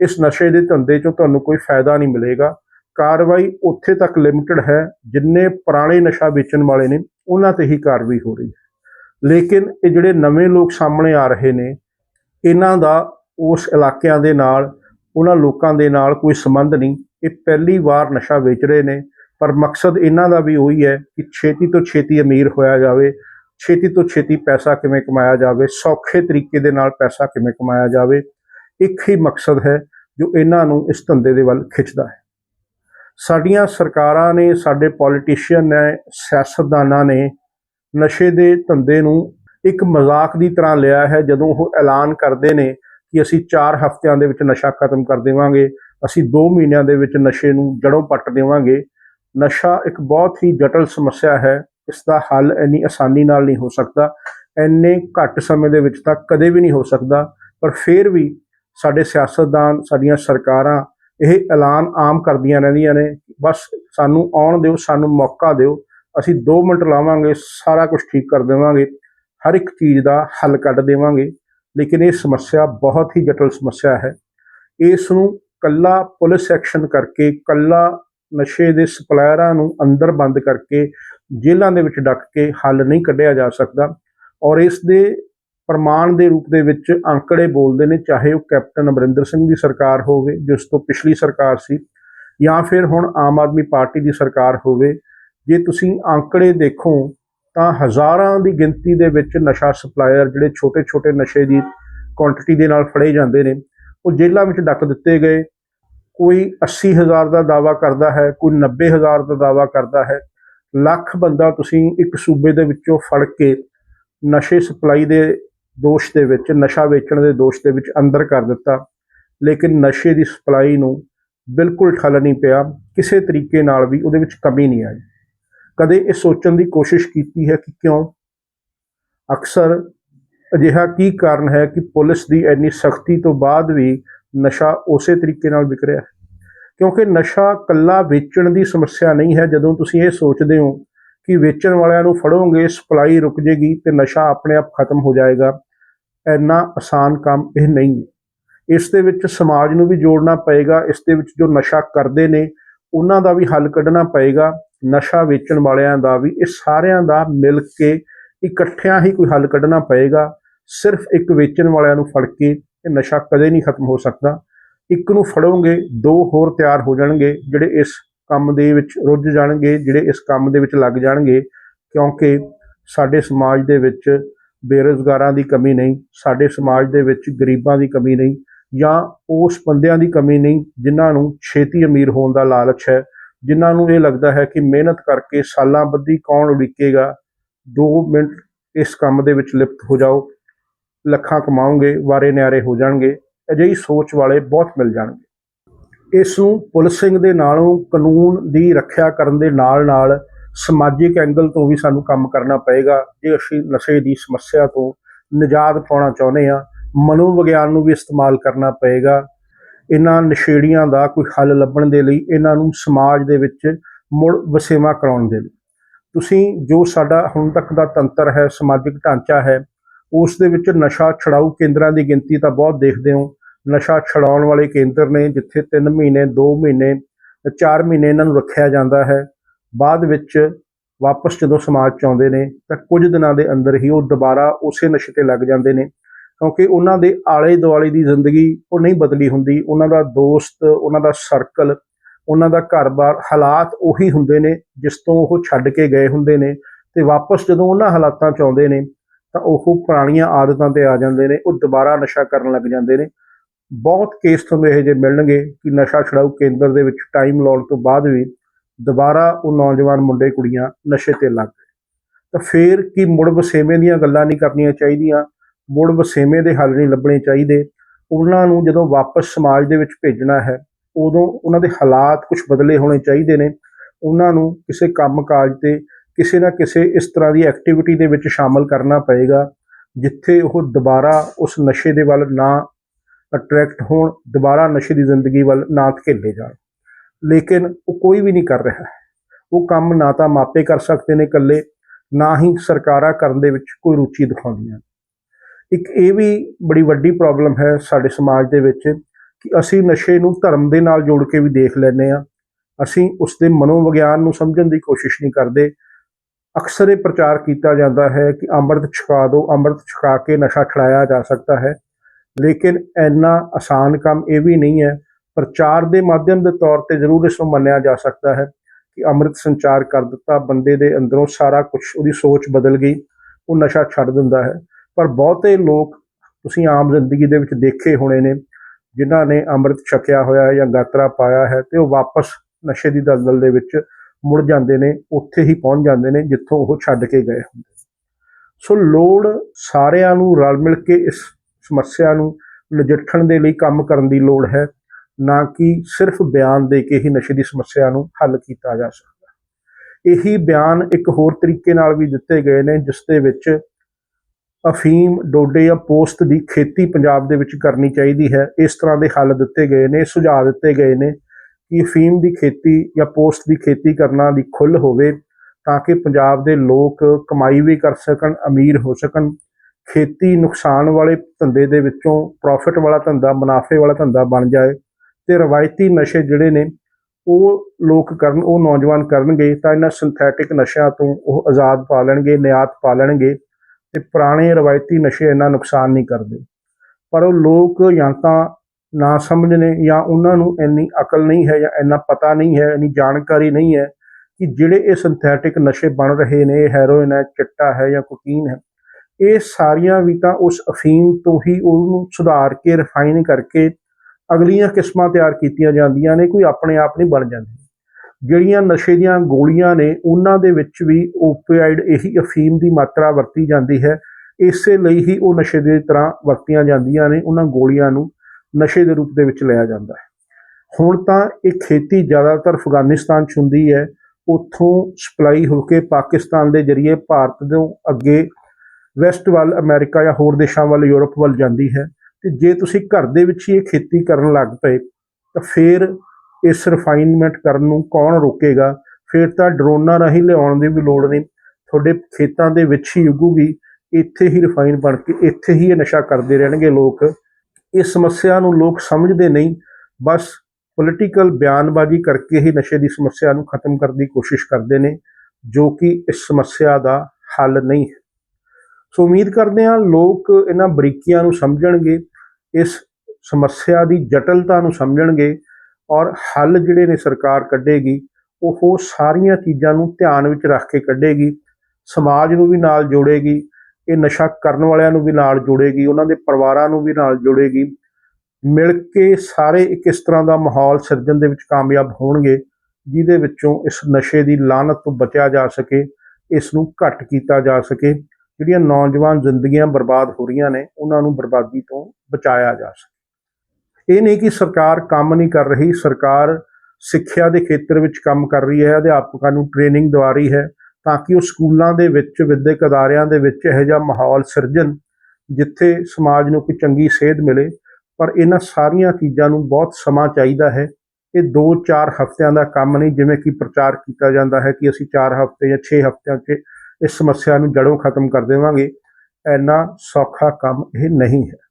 ਇਸ ਨਸ਼ੇ ਦੇ ਧੰਦੇ ਚੋਂ ਤੁਹਾਨੂੰ ਕੋਈ ਫਾਇਦਾ ਨਹੀਂ ਮਿਲੇਗਾ। ਕਾਰਵਾਈ ਉੱਥੇ ਤੱਕ ਲਿਮਟਿਡ ਹੈ, ਜਿੰਨੇ ਪੁਰਾਣੇ ਨਸ਼ਾ ਵੇਚਣ ਵਾਲੇ ਨੇ, ਉਹਨਾਂ ਤੇ ਹੀ ਕਾਰਵਾਈ ਹੋ ਰਹੀ ਹੈ। ਲੇਕਿਨ ਇਹ ਜਿਹੜੇ ਨਵੇਂ ਲੋਕ ਸਾਹਮਣੇ ਆ ਰਹੇ ਨੇ, ਇਹਨਾਂ ਦਾ ਉਸ ਇਲਾਕਿਆਂ ਦੇ ਨਾਲ ਉਹਨਾਂ ਲੋਕਾਂ ਦੇ ਨਾਲ ਕੋਈ ਸੰਬੰਧ ਨਹੀਂ। ਇਹ ਪਹਿਲੀ ਵਾਰ ਨਸ਼ਾ ਵੇਚ ਰਹੇ ਨੇ। ਪਰ ਮਕਸਦ ਇਹਨਾਂ ਦਾ ਵੀ ਉਹੀ ਹੈ ਕਿ ਛੇਤੀ ਤੋਂ ਛੇਤੀ ਅਮੀਰ ਹੋਇਆ ਜਾਵੇ। ਛੇਤੀ ਤੋਂ ਛੇਤੀ ਪੈਸਾ ਕਿਵੇਂ ਕਮਾਇਆ ਜਾਵੇ। ਸੌਖੇ ਤਰੀਕੇ ਦੇ ਨਾਲ ਪੈਸਾ ਕਿਵੇਂ ਕਮਾਇਆ ਜਾਵੇ। ਇੱਕ ਹੀ ਮਕਸਦ ਹੈ ਜੋ ਇਹਨਾਂ ਨੂੰ ਇਸ ਧੰਦੇ ਦੇ ਵੱਲ ਖਿੱਚਦਾ ਹੈ। ਸਾਡੀਆਂ ਸਰਕਾਰਾਂ ਨੇ, ਸਾਡੇ ਪੋਲੀਟੀਸ਼ੀਅਨ ਨੇ, ਸਿਆਸਤਦਾਨਾਂ ਨੇ ਨਸ਼ੇ ਦੇ ਧੰਦੇ ਨੂੰ ਇੱਕ ਮਜ਼ਾਕ ਦੀ ਤਰ੍ਹਾਂ ਲਿਆ ਹੈ। ਜਦੋਂ ਉਹ ਐਲਾਨ ਕਰਦੇ ਨੇ ਕਿ ਅਸੀਂ 4 ਹਫ਼ਤਿਆਂ ਦੇ ਵਿੱਚ ਨਸ਼ਾ ਖਤਮ ਕਰ ਦੇਵਾਂਗੇ, ਅਸੀਂ 2 ਮਹੀਨਿਆਂ ਦੇ ਵਿੱਚ ਨਸ਼ੇ ਨੂੰ ਜੜੋਂ ਪੱਟ ਦੇਵਾਂਗੇ। ਨਸ਼ਾ ਇੱਕ ਬਹੁਤ ਹੀ ਜਟਲ ਸਮੱਸਿਆ ਹੈ, ਇਸ ਦਾ ਹੱਲ ਇੰਨੀ ਆਸਾਨੀ ਨਾਲ ਨਹੀਂ ਹੋ ਸਕਦਾ, ਇੰਨੇ ਘੱਟ ਸਮੇਂ ਦੇ ਵਿੱਚ ਤਾਂ ਕਦੇ ਵੀ ਨਹੀਂ ਹੋ ਸਕਦਾ, ਪਰ ਫਿਰ ਵੀ ਸਾਡੇ ਸਿਆਸਤਦਾਨ, ਸਾਡੀਆਂ ਸਰਕਾਰਾਂ ਇਹ ਐਲਾਨ ਆਮ ਕਰਦੀਆਂ ਰਹਿੰਦੀਆਂ ਨੇ, ਬਸ ਸਾਨੂੰ ਆਉਣ ਦਿਓ, ਸਾਨੂੰ ਮੌਕਾ ਦਿਓ, ਅਸੀਂ 2 ਮਿੰਟ ਲਾਵਾਂਗੇ, ਸਾਰਾ ਕੁਝ ਠੀਕ ਕਰ ਦੇਵਾਂਗੇ, ਹਰ ਇੱਕ ਚੀਜ਼ ਦਾ ਹੱਲ ਕੱਢ ਦੇਵਾਂਗੇ। ਲੇਕਿਨ ਇਹ ਸਮੱਸਿਆ ਬਹੁਤ ਹੀ ਜਟਲ ਸਮੱਸਿਆ ਹੈ। ਇਸ ਨੂੰ ਕੱਲਾ ਪੁਲਿਸ ਐਕਸ਼ਨ ਕਰਕੇ, ਕੱਲਾ ਨਸ਼ੇ ਦੇ ਸਪਲਾਇਰਾਂ ਨੂੰ ਅੰਦਰ ਬੰਦ ਕਰਕੇ, ਜੇਲ੍ਹਾਂ ਦੇ ਵਿੱਚ ਡੱਕ ਕੇ ਹੱਲ ਨਹੀਂ ਕੱਢਿਆ ਜਾ ਸਕਦਾ ਔਰ ਇਸ ਦੇ ਪ੍ਰਮਾਣ ਦੇ ਰੂਪ ਦੇ ਵਿੱਚ ਅੰਕੜੇ ਬੋਲਦੇ ਨੇ, ਚਾਹੇ ਉਹ ਕੈਪਟਨ ਅਮਰਿੰਦਰ ਸਿੰਘ ਦੀ ਸਰਕਾਰ ਹੋਵੇ, ਜਿਸ ਤੋਂ ਪਿਛਲੀ ਸਰਕਾਰ ਸੀ, ਜਾਂ ਫਿਰ ਹੁਣ ਆਮ ਆਦਮੀ ਪਾਰਟੀ ਦੀ ਸਰਕਾਰ ਹੋਵੇ। ਜੇ ਤੁਸੀਂ ਅੰਕੜੇ ਦੇਖੋ ਤਾਂ ਹਜ਼ਾਰਾਂ ਦੀ ਗਿਣਤੀ ਦੇ ਵਿੱਚ ਨਸ਼ਾ ਸਪਲਾਇਰ ਜਿਹੜੇ ਛੋਟੇ-ਛੋਟੇ ਨਸ਼ੇ ਦੀ ਕੁਆਂਟੀਟੀ ਦੇ ਨਾਲ ਫੜੇ ਜਾਂਦੇ ਨੇ, ਉਹ ਜੇਲ੍ਹਾਂ ਵਿੱਚ ਡੱਕ ਦਿੱਤੇ ਗਏ। ਕੋਈ 80000 ਦਾ ਦਾਵਾ ਕਰਦਾ ਹੈ, ਕੋਈ 90000 ਦਾ ਦਾਵਾ ਕਰਦਾ ਹੈ। ਲੱਖ ਬੰਦਾ ਤੁਸੀਂ ਇੱਕ ਸੂਬੇ ਦੇ ਵਿੱਚੋਂ ਫੜ ਕੇ ਨਸ਼ੇ ਸਪਲਾਈ ਦੇ ਦੋਸ਼ ਦੇ ਵਿੱਚ, ਨਸ਼ਾ ਵੇਚਣ ਦੇ ਦੋਸ਼ ਦੇ ਵਿੱਚ ਅੰਦਰ ਕਰ ਦਿੱਤਾ। ਲੇਕਿਨ ਨਸ਼ੇ ਦੀ ਸਪਲਾਈ ਨੂੰ ਬਿਲਕੁਲ ਠੱਲ ਨਹੀਂ ਪਿਆ। ਕਿਸੇ ਤਰੀਕੇ ਨਾਲ ਵੀ ਉਹਦੇ ਵਿੱਚ ਕਮੀ ਨਹੀਂ ਆਈ। ਕਦੇ ਇਹ ਸੋਚਣ ਦੀ ਕੋਸ਼ਿਸ਼ ਕੀਤੀ ਹੈ ਕਿ ਕਿਉਂ? ਅਕਸਰ ਅਜਿਹਾ ਕੀ ਕਾਰਨ ਹੈ ਕਿ ਪੁਲਿਸ ਦੀ ਇੰਨੀ ਸਖਤੀ ਤੋਂ ਬਾਅਦ ਵੀ ਨਸ਼ਾ ਉਸੇ ਤਰੀਕੇ ਨਾਲ ਵਿਕ ਰਿਹਾ ਹੈ? ਕਿਉਂਕਿ ਨਸ਼ਾ ਕੱਲਾ ਵੇਚਣ ਦੀ ਸਮੱਸਿਆ ਨਹੀਂ ਹੈ, ਜਦੋਂ ਤੁਸੀਂ ਇਹ ਸੋਚਦੇ ਹੋ ਕਿ ਵੇਚਣ ਵਾਲਿਆਂ ਨੂੰ ਫੜੋਗੇ, ਸਪਲਾਈ ਰੁਕ ਜੇਗੀ ਤੇ ਨਸ਼ਾ ਆਪਣੇ ਆਪ ਖਤਮ ਹੋ ਜਾਏਗਾ, ਇੰਨਾ ਆਸਾਨ ਕੰਮ ਇਹ ਨਹੀਂ ਹੈ। ਇਸ ਦੇ ਵਿੱਚ ਸਮਾਜ ਨੂੰ ਵੀ ਜੋੜਨਾ ਪਏਗਾ, ਇਸ ਦੇ ਵਿੱਚ ਜੋ ਨਸ਼ਾ ਕਰਦੇ ਨੇ, ਉਹਨਾਂ ਦਾ ਵੀ ਹੱਲ ਕੱਢਣਾ ਪਏਗਾ। ਨਸ਼ਾ ਵੇਚਣ ਵਾਲਿਆਂ ਦਾ ਵੀ, ਇਹ ਸਾਰਿਆਂ ਦਾ ਮਿਲ ਕੇ ਇਕੱਠਿਆਂ ਹੀ ਕੋਈ ਹੱਲ ਕੱਢਣਾ ਪਏਗਾ। ਸਿਰਫ ਇੱਕ ਵੇਚਣ ਵਾਲਿਆਂ ਨੂੰ ਫੜ ਕੇ ਇਹ ਨਸ਼ਾ ਕਦੇ ਨਹੀਂ ਖਤਮ ਹੋ ਸਕਦਾ। ਇੱਕ ਨੂੰ ਫੜੋਗੇ, ਦੋ ਹੋਰ ਤਿਆਰ ਹੋ ਜਾਣਗੇ, ਜਿਹੜੇ ਇਸ ਕੰਮ ਦੇ ਵਿੱਚ ਰੁੱਝ ਜਾਣਗੇ, ਜਿਹੜੇ ਇਸ ਕੰਮ ਦੇ ਵਿੱਚ ਲੱਗ ਜਾਣਗੇ, ਕਿਉਂਕਿ ਸਾਡੇ ਸਮਾਜ ਦੇ ਵਿੱਚ ਬੇਰੁਜ਼ਗਾਰਾਂ ਦੀ ਕਮੀ ਨਹੀਂ, ਸਾਡੇ ਸਮਾਜ ਦੇ ਵਿੱਚ ਗਰੀਬਾਂ ਦੀ ਕਮੀ ਨਹੀਂ ਜਾਂ ਉਸ ਬੰਦਿਆਂ ਦੀ ਕਮੀ ਨਹੀਂ, ਜਿਨ੍ਹਾਂ ਨੂੰ ਛੇਤੀ ਅਮੀਰ ਹੋਣ ਦਾ ਲਾਲਚ ਹੈ। ਜਿਨ੍ਹਾਂ ਨੂੰ ਇਹ ਲੱਗਦਾ ਹੈ ਕਿ ਮਿਹਨਤ ਕਰਕੇ ਸਾਲਾਂ ਬੱਧੀ ਕੌਣ ਉਡੀਕੇਗਾ 2 ਮਿੰਟ ਇਸ ਕੰਮ ਦੇ ਵਿੱਚ ਲਿਪਤ ਹੋ ਜਾਓ, ਲੱਖਾਂ ਕਮਾਓਗੇ, ਵਾਰੇ ਨਿਆਰੇ ਹੋ ਜਾਣਗੇ, ਅਜਿਹੀ ਸੋਚ ਵਾਲੇ ਬਹੁਤ ਮਿਲ ਜਾਣਗੇ। ਇਸ ਨੂੰ ਪੁਲਿਸਿੰਗ ਦੇ ਨਾਲੋਂ ਕਾਨੂੰਨ ਦੀ ਰੱਖਿਆ ਕਰਨ ਦੇ ਨਾਲ ਨਾਲ ਸਮਾਜਿਕ ਐਂਗਲ ਤੋਂ ਵੀ ਸਾਨੂੰ ਕੰਮ ਕਰਨਾ ਪਏਗਾ। ਜੇ ਅਸੀਂ ਨਸ਼ੇ ਦੀ ਸਮੱਸਿਆ ਤੋਂ ਨਿਜਾਤ ਪਾਉਣਾ ਚਾਹੁੰਦੇ ਹਾਂ, ਮਨੋਵਿਗਿਆਨ ਨੂੰ ਵੀ ਇਸਤੇਮਾਲ ਕਰਨਾ ਪਏਗਾ। ਇਹਨਾਂ ਨਸ਼ੇੜੀਆਂ ਦਾ ਕੋਈ ਹੱਲ ਲੱਭਣ ਦੇ ਲਈ ਇਹਨਾਂ ਨੂੰ ਸਮਾਜ ਦੇ ਵਿੱਚ ਮੁੜ ਵਸੇਵਾ ਕਰਾਉਣ ਦੇ ਲਈ। ਤੁਸੀਂ ਜੋ ਸਾਡਾ ਹੁਣ ਤੱਕ ਦਾ ਤੰਤਰ ਹੈ, ਸਮਾਜਿਕ ਢਾਂਚਾ ਹੈ, ਉਸ ਦੇ ਵਿੱਚ ਨਸ਼ਾ ਛਡਾਊ ਕੇਂਦਰਾਂ ਦੀ ਗਿਣਤੀ ਤਾਂ ਬਹੁਤ ਦੇਖਦੇ ਹੋ। ਨਸ਼ਾ ਛਡਾਉਣ ਵਾਲੇ ਕੇਂਦਰ ਨੇ ਜਿੱਥੇ 3 ਮਹੀਨੇ 2 ਮਹੀਨੇ 4 ਮਹੀਨੇ ਇਹਨਾਂ ਨੂੰ ਰੱਖਿਆ ਜਾਂਦਾ ਹੈ, ਬਾਅਦ ਵਿੱਚ ਵਾਪਸ ਜਦੋਂ ਸਮਾਜ ਚ ਆਉਂਦੇ ਨੇ ਤਾਂ ਕੁਝ ਦਿਨਾਂ ਦੇ ਅੰਦਰ ਹੀ ਉਹ ਦੁਬਾਰਾ ਉਸੇ ਨਸ਼ੇ ਤੇ ਲੱਗ ਜਾਂਦੇ ਨੇ। ਕਿਉਂਕਿ ਉਹਨਾਂ ਦੇ ਆਲੇ ਦੁਆਲੇ ਦੀ ਜ਼ਿੰਦਗੀ ਉਹ ਨਹੀਂ ਬਦਲੀ ਹੁੰਦੀ। ਉਹਨਾਂ ਦਾ ਦੋਸਤ, ਉਹਨਾਂ ਦਾ ਸਰਕਲ ਉਹਨਾਂ ਦਾ ਘਰ-ਬਾਰ ਹਾਲਾਤ ਉਹੀ ਹੁੰਦੇ ਨੇ ਜਿਸ ਤੋਂ ਉਹ ਛੱਡ ਕੇ ਗਏ ਹੁੰਦੇ ਨੇ ਤੇ ਵਾਪਸ ਜਦੋਂ ਉਹਨਾਂ ਹਾਲਾਤਾਂ ਚ ਆਉਂਦੇ ਨੇ ਤਾਂ ਉਹ ਪੁਰਾਣੀਆਂ ਆਦਤਾਂ ਤੇ ਆ ਜਾਂਦੇ ਨੇ, ਉਹ ਦੁਬਾਰਾ ਨਸ਼ਾ ਕਰਨ ਲੱਗ ਜਾਂਦੇ ਨੇ। ਬਹੁਤ ਕੇਸ ਤੁਹਾਨੂੰ ਇਹੋ ਜਿਹੇ ਮਿਲਣਗੇ ਕਿ ਨਸ਼ਾ ਛਡਾਊ ਕੇਂਦਰ ਦੇ ਵਿੱਚ ਟਾਈਮ ਲਾਉਣ ਤੋਂ ਬਾਅਦ ਵੀ ਦੁਬਾਰਾ ਉਹ ਨੌਜਵਾਨ ਮੁੰਡੇ ਕੁੜੀਆਂ ਨਸ਼ੇ ਤੇ ਲੱਗ ਗਏ। ਤਾਂ ਫੇਰ ਕੀ ਮੁੜ ਵਸੇਵੇਂ ਦੀਆਂ ਗੱਲਾਂ ਨਹੀਂ ਕਰਨੀਆਂ ਚਾਹੀਦੀਆਂ? ਮੁੜ ਵਸੇਵੇਂ ਦੇ ਹੱਲ ਨਹੀਂ ਲੱਭਣੇ ਚਾਹੀਦੇ। ਉਹਨਾਂ ਨੂੰ ਜਦੋਂ ਵਾਪਸ ਸਮਾਜ ਦੇ ਵਿੱਚ ਭੇਜਣਾ ਹੈ, ਉਦੋਂ ਉਹਨਾਂ ਦੇ ਹਾਲਾਤ ਕੁਝ ਬਦਲੇ ਹੋਣੇ ਚਾਹੀਦੇ ਨੇ। ਉਹਨਾਂ ਨੂੰ ਕਿਸੇ ਕੰਮਕਾਜ ਤੇ ਕਿਸੇ ਨਾ ਕਿਸੇ ਇਸ ਤਰ੍ਹਾਂ ਦੀ ਐਕਟੀਵਿਟੀ ਦੇ ਵਿੱਚ ਸ਼ਾਮਲ ਕਰਨਾ ਪਏਗਾ, ਜਿੱਥੇ ਉਹ ਦੁਬਾਰਾ ਉਸ ਨਸ਼ੇ ਦੇ ਵੱਲ ਨਾ ਅਟਰੈਕਟ ਹੋਣ, ਦੁਬਾਰਾ ਨਸ਼ੇ ਦੀ ਜ਼ਿੰਦਗੀ ਵੱਲ ਨਾ ਧਕੇਲੇ ਜਾਣ। ਲੇਕਿਨ ਉਹ ਕੋਈ ਵੀ ਨਹੀਂ ਕਰ ਰਿਹਾ। ਉਹ ਕੰਮ ਨਾ ਤਾਂ ਮਾਪੇ ਕਰ ਸਕਦੇ ਨੇ ਇਕੱਲੇ, ਨਾ ਹੀ ਸਰਕਾਰਾਂ ਕਰਨ ਦੇ ਵਿੱਚ ਕੋਈ ਰੁਚੀ ਦਿਖਾਉਂਦੀਆਂ। ਇੱਕ ਇਹ ਵੀ ਬੜੀ ਵੱਡੀ ਪ੍ਰੋਬਲਮ ਹੈ ਸਾਡੇ ਸਮਾਜ ਦੇ ਵਿੱਚ ਕਿ ਅਸੀਂ ਨਸ਼ੇ ਨੂੰ ਧਰਮ ਦੇ ਨਾਲ ਜੋੜ ਕੇ ਵੀ ਦੇਖ ਲੈਂਦੇ ਆ ਅਸੀਂ ਉਸ ਦੇ ਮਨੋਵਿਗਿਆਨ ਨੂੰ ਸਮਝਣ ਦੀ ਕੋਸ਼ਿਸ਼ ਨਹੀਂ ਕਰਦੇ। ਅਕਸਰ ਇਹ ਪ੍ਰਚਾਰ ਕੀਤਾ ਜਾਂਦਾ ਹੈ ਕਿ ਅੰਮ੍ਰਿਤ ਛਕਾ ਦਿਓ ਅੰਮ੍ਰਿਤ ਛਕਾ ਕੇ ਨਸ਼ਾ ਛੁਡਾਇਆ ਜਾ ਸਕਦਾ ਹੈ। ਲੇਕਿਨ ਇੰਨਾ ਆਸਾਨ ਕੰਮ ਇਹ ਵੀ ਨਹੀਂ ਹੈ। ਪ੍ਰਚਾਰ ਦੇ ਮਾਧਿਅਮ ਦੇ ਤੌਰ ਤੇ ਜ਼ਰੂਰ ਇਸ ਨੂੰ ਮੰਨਿਆ ਜਾ ਸਕਦਾ ਹੈ ਕਿ ਅੰਮ੍ਰਿਤ ਸੰਚਾਰ ਕਰ ਦਿੱਤਾ, ਬੰਦੇ ਦੇ ਅੰਦਰੋਂ ਸਾਰਾ ਕੁਝ ਉਹਦੀ ਸੋਚ ਬਦਲ ਗਈ, ਉਹ ਨਸ਼ਾ ਛੱਡ ਦਿੰਦਾ ਹੈ। ਪਰ ਬਹੁਤੇ ਲੋਕ ਤੁਸੀਂ ਆਮ ਜ਼ਿੰਦਗੀ ਦੇ ਵਿੱਚ ਦੇਖੇ ਹੋਣੇ ਨੇ, ਜਿਨ੍ਹਾਂ ਨੇ ਅੰਮ੍ਰਿਤ ਛਕਿਆ ਹੋਇਆ ਹੈ ਜਾਂ ਗਾਤਰਾ ਪਾਇਆ ਹੈ ਤੇ ਉਹ ਵਾਪਸ ਨਸ਼ੇ ਦੀ ਦਲਦਲ ਦੇ ਵਿੱਚ ਮੁੜ ਜਾਂਦੇ ਨੇ, ਉੱਥੇ ਹੀ ਪਹੁੰਚ ਜਾਂਦੇ ਨੇ, ਜਿੱਥੋਂ ਉਹ ਛੱਡ ਕੇ ਗਏ ਹੁੰਦੇ ਸੋ ਲੋੜ ਸਾਰਿਆਂ ਨੂੰ ਰਲ ਮਿਲ ਕੇ ਇਸ ਸਮੱਸਿਆ ਨੂੰ ਨਜਿੱਠਣ ਦੇ ਲਈ ਕੰਮ ਕਰਨ ਦੀ ਲੋੜ ਹੈ, ਨਾ ਕਿ ਸਿਰਫ ਬਿਆਨ ਦੇ ਕੇ ਹੀ ਨਸ਼ੇ ਦੀ ਸਮੱਸਿਆ ਨੂੰ ਹੱਲ ਕੀਤਾ ਜਾ ਸਕਦਾ। ਇਹੀ ਬਿਆਨ ਇੱਕ ਹੋਰ ਤਰੀਕੇ ਨਾਲ ਵੀ ਦਿੱਤੇ ਗਏ ਨੇ, ਜਿਸ ਦੇ ਵਿੱਚ ਅਫੀਮ, ਡੋਡੇ ਜਾਂ ਪੋਸਟ ਦੀ ਖੇਤੀ ਪੰਜਾਬ ਦੇ ਵਿੱਚ ਕਰਨੀ ਚਾਹੀਦੀ ਹੈ। ਇਸ ਤਰ੍ਹਾਂ ਦੇ ਹੱਲ ਦਿੱਤੇ ਗਏ ਨੇ, ਸੁਝਾਅ ਦਿੱਤੇ ਗਏ ਨੇ ਕਿ ਅਫੀਮ ਦੀ ਖੇਤੀ ਜਾਂ ਪੋਸਤ ਦੀ ਖੇਤੀ ਕਰਨਾ ਦੀ ਖੁੱਲ੍ਹ ਹੋਵੇ ਤਾਂ ਕਿ ਪੰਜਾਬ ਦੇ ਲੋਕ ਕਮਾਈ ਵੀ ਕਰ ਸਕਣ, ਅਮੀਰ ਹੋ ਸਕਣ। ਖੇਤੀ ਨੁਕਸਾਨ ਵਾਲੇ ਧੰਦੇ ਦੇ ਵਿੱਚੋਂ ਪ੍ਰੋਫਿਟ ਵਾਲਾ ਧੰਦਾ, ਮੁਨਾਫੇ ਵਾਲਾ ਧੰਦਾ ਬਣ ਜਾਏ ਤੇ ਰਵਾਇਤੀ ਨਸ਼ੇ ਜਿਹੜੇ ਨੇ ਉਹ ਲੋਕ ਕਰਨ, ਉਹ ਨੌਜਵਾਨ ਕਰਨਗੇ ਤਾਂ ਇਹਨਾਂ ਸਿੰਥੈਟਿਕ ਨਸ਼ਿਆਂ ਤੋਂ ਉਹ ਆਜ਼ਾਦ ਪਾ ਲੈਣਗੇ, ਨਿਆਤ ਪਾ ਲੈਣਗੇ। ਤੇ ਪੁਰਾਣੇ ਰਵਾਇਤੀ ਨਸ਼ੇ ਇੰਨਾ ਨੁਕਸਾਨ ਨਹੀਂ ਕਰਦੇ। ਪਰ ਉਹ ਲੋਕ ਜਾਂ ਤਾਂ ਨਾ ਸਮਝਨੇ ਜਾਂ ਉਹਨਾਂ ਨੂੰ ਇੰਨੀ ਅਕਲ ਨਹੀਂ ਹੈ ਜਾਂ ਇੰਨਾ ਪਤਾ ਨਹੀਂ ਹੈ, ਇੰਨੀ ਜਾਣਕਾਰੀ ਨਹੀਂ ਹੈ ਕਿ ਜਿਹੜੇ ਇਹ ਸਿੰਥੈਟਿਕ ਨਸ਼ੇ ਬਣ ਰਹੇ ਨੇ ਹੈਰੋਇਨ ਹੈ, ਚਿੱਟਾ ਹੈ ਜਾਂ ਕੋਕੀਨ ਹੈ, ਇਹ ਸਾਰੀਆਂ ਵੀ ਤਾਂ ਉਸ ਅਫੀਮ ਤੋਂ ਹੀ ਉਹਨੂੰ ਸੁਧਾਰ ਕੇ ਰਿਫਾਈਨ ਕਰਕੇ ਅਗਲੀਆਂ ਕਿਸਮਾਂ ਤਿਆਰ ਕੀਤੀਆਂ ਜਾਂਦੀਆਂ ਨੇ, ਕੋਈ ਆਪਣੇ ਆਪ ਨਹੀਂ ਬਣ ਜਾਂਦੀ ਜਿਹੜੀਆਂ ਨਸ਼ੇ ਦੀਆਂ ਗੋਲੀਆਂ ਨੇ, ਉਹਨਾਂ ਦੇ ਵਿੱਚ ਵੀ ਓਪੀਆਈਡ ਇਹੀ ਅਫੀਮ ਦੀ ਮਾਤਰਾ ਵਰਤੀ ਜਾਂਦੀ ਹੈ। ਇਸੇ ਲਈ ਹੀ ਉਹ ਨਸ਼ੇ ਦੀ ਤਰ੍ਹਾਂ ਵਰਤੀਆਂ ਜਾਂਦੀਆਂ ਨੇ, ਉਹਨਾਂ ਗੋਲੀਆਂ ਨੂੰ ਨਸ਼ੇ ਦੇ ਰੂਪ ਦੇ ਵਿੱਚ ਲਿਆ ਜਾਂਦਾ ਹੈ। ਹੁਣ ਤਾਂ ਇਹ ਖੇਤੀ ਜ਼ਿਆਦਾਤਰ ਅਫਗਾਨਿਸਤਾਨ 'ਚ ਹੁੰਦੀ ਹੈ। ਉੱਥੋਂ ਸਪਲਾਈ ਹੋ ਕੇ ਪਾਕਿਸਤਾਨ ਦੇ ਜ਼ਰੀਏ ਭਾਰਤ ਤੋਂ ਅੱਗੇ ਵੈਸਟ ਵੱਲ ਅਮਰੀਕਾ ਜਾਂ ਹੋਰ ਦੇਸ਼ਾਂ ਵੱਲ ਯੂਰਪ ਵੱਲ ਜਾਂਦੀ ਹੈ। ਤੇ ਜੇ ਤੁਸੀਂ ਘਰ ਦੇ ਵਿੱਚ ਹੀ ਇਹ ਖੇਤੀ ਕਰਨ ਲੱਗ ਪਏ, ਤਾਂ ਫਿਰ ਇਸ ਰਿਫਾਈਨਮੈਂਟ ਕਰਨ ਨੂੰ ਕੌਣ ਰੋਕੇਗਾ? ਫਿਰ ਤਾਂ ਡਰੋਨਾਂ ਰਾਹੀਂ ਲਿਆਉਣ ਦੀ ਵੀ ਲੋੜ ਨਹੀਂ। ਤੁਹਾਡੇ ਖੇਤਾਂ ਦੇ ਵਿੱਚ ਹੀ ਉੱਗੂਗੀ। ਇੱਥੇ ਹੀ ਰਿਫਾਈਨ ਬਣ ਕੇ ਇੱਥੇ ਹੀ ਇਹ ਨਸ਼ਾ ਕਰਦੇ ਰਹਿਣਗੇ ਲੋਕ। ਇਸ ਸਮੱਸਿਆ ਨੂੰ ਲੋਕ ਸਮਝਦੇ ਨਹੀਂ। ਬਸ ਪੋਲੀਟੀਕਲ ਬਿਆਨਬਾਜ਼ੀ ਕਰਕੇ ਹੀ ਨਸ਼ੇ ਦੀ ਸਮੱਸਿਆ ਨੂੰ ਖਤਮ ਕਰਨ ਦੀ ਕੋਸ਼ਿਸ਼ ਕਰਦੇ ਨੇ, ਜੋ ਕਿ ਇਸ ਸਮੱਸਿਆ ਦਾ ਹੱਲ ਨਹੀਂ ਹੈ। ਸੋ ਉਮੀਦ ਕਰਦੇ ਹਾਂ ਲੋਕ ਇਹਨਾਂ ਬਰੀਕੀਆਂ ਨੂੰ ਸਮਝਣਗੇ, ਇਸ ਸਮੱਸਿਆ ਦੀ ਜਟਿਲਤਾ ਨੂੰ ਸਮਝਣਗੇ। ਔਰ ਹੱਲ ਜਿਹੜੇ ਨੇ ਸਰਕਾਰ ਕੱਢੇਗੀ, ਉਹ ਸਾਰੀਆਂ ਚੀਜ਼ਾਂ ਨੂੰ ਧਿਆਨ ਵਿੱਚ ਰੱਖ ਕੇ ਕੱਢੇਗੀ, ਸਮਾਜ ਨੂੰ ਵੀ ਨਾਲ ਜੋੜੇਗੀ, ਇਹ ਨਸ਼ਾ ਕਰਨ ਵਾਲਿਆਂ ਨੂੰ ਵੀ ਨਾਲ ਜੋੜੇਗੀ, ਉਹਨਾਂ ਦੇ ਪਰਿਵਾਰਾਂ ਨੂੰ ਵੀ ਨਾਲ ਜੋੜੇਗੀ, ਮਿਲ ਕੇ ਸਾਰੇ ਇੱਕ ਇਸ ਤਰ੍ਹਾਂ ਦਾ ਮਾਹੌਲ ਸਿਰਜਣ ਦੇ ਵਿੱਚ ਕਾਮਯਾਬ ਹੋਣਗੇ, ਜਿਹਦੇ ਵਿੱਚੋਂ ਇਸ ਨਸ਼ੇ ਦੀ ਲਾਨਤ ਤੋਂ ਬਚਿਆ ਜਾ ਸਕੇ, ਇਸ ਨੂੰ ਘੱਟ ਕੀਤਾ ਜਾ ਸਕੇ, ਜਿਹੜੀਆਂ ਨੌਜਵਾਨ ਜ਼ਿੰਦਗੀਆਂ ਬਰਬਾਦ ਹੋ ਰਹੀਆਂ ਨੇ, ਉਹਨਾਂ ਨੂੰ ਬਰਬਾਦੀ ਤੋਂ ਬਚਾਇਆ ਜਾ ਸਕੇ। ਇਹ ਨਹੀਂ ਕਿ ਸਰਕਾਰ ਕੰਮ ਨਹੀਂ ਕਰ ਰਹੀ, ਸਰਕਾਰ ਸਿੱਖਿਆ ਦੇ ਖੇਤਰ ਵਿੱਚ ਕੰਮ ਕਰ ਰਹੀ ਹੈ, ਅਧਿਆਪਕਾਂ ਨੂੰ ਟ੍ਰੇਨਿੰਗ ਦਵਾ ਰਹੀ ਹੈ ਤਾਂ ਕਿ ਉਹ ਸਕੂਲਾਂ ਦੇ ਵਿੱਚ, ਵਿਦਿਅਕ ਅਦਾਰਿਆਂ ਦੇ ਵਿੱਚ ਇਹੋ ਜਿਹਾ ਮਾਹੌਲ ਸਿਰਜਣ ਜਿੱਥੇ ਸਮਾਜ ਨੂੰ ਕੋਈ ਚੰਗੀ ਸੇਧ ਮਿਲੇ। ਪਰ ਇਹਨਾਂ ਸਾਰੀਆਂ ਚੀਜ਼ਾਂ ਨੂੰ ਬਹੁਤ ਸਮਾਂ ਚਾਹੀਦਾ ਹੈ। ਇਹ 2-4 ਹਫ਼ਤਿਆਂ ਦਾ ਕੰਮ ਨਹੀਂ, ਜਿਵੇਂ ਕਿ ਪ੍ਰਚਾਰ ਕੀਤਾ ਜਾਂਦਾ ਹੈ ਕਿ ਅਸੀਂ 4 ਹਫ਼ਤੇ ਜਾਂ 6 ਹਫ਼ਤਿਆਂ 'ਚ ਇਸ ਸਮੱਸਿਆ ਨੂੰ ਜੜੋਂ ਖਤਮ ਕਰ ਦੇਵਾਂਗੇ। ਐਨਾ ਸੌਖਾ ਕੰਮ ਇਹ ਨਹੀਂ ਹੈ।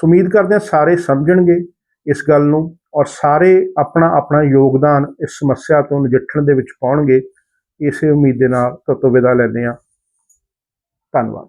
ਸੋ ਉਮੀਦ ਕਰਦੇ ਹਾਂ ਸਾਰੇ ਸਮਝਣਗੇ ਇਸ ਗੱਲ ਨੂੰ ਔਰ ਸਾਰੇ ਆਪਣਾ ਆਪਣਾ ਯੋਗਦਾਨ ਇਸ ਸਮੱਸਿਆ ਤੋਂ ਨਜਿੱਠਣ ਦੇ ਵਿੱਚ ਪਾਉਣਗੇ। ਇਸੇ ਉਮੀਦ ਦੇ ਨਾਲ ਤੁਹਾਡੇ ਤੋਂ ਵਿਦਾ ਲੈਂਦੇ ਹਾਂ। ਧੰਨਵਾਦ।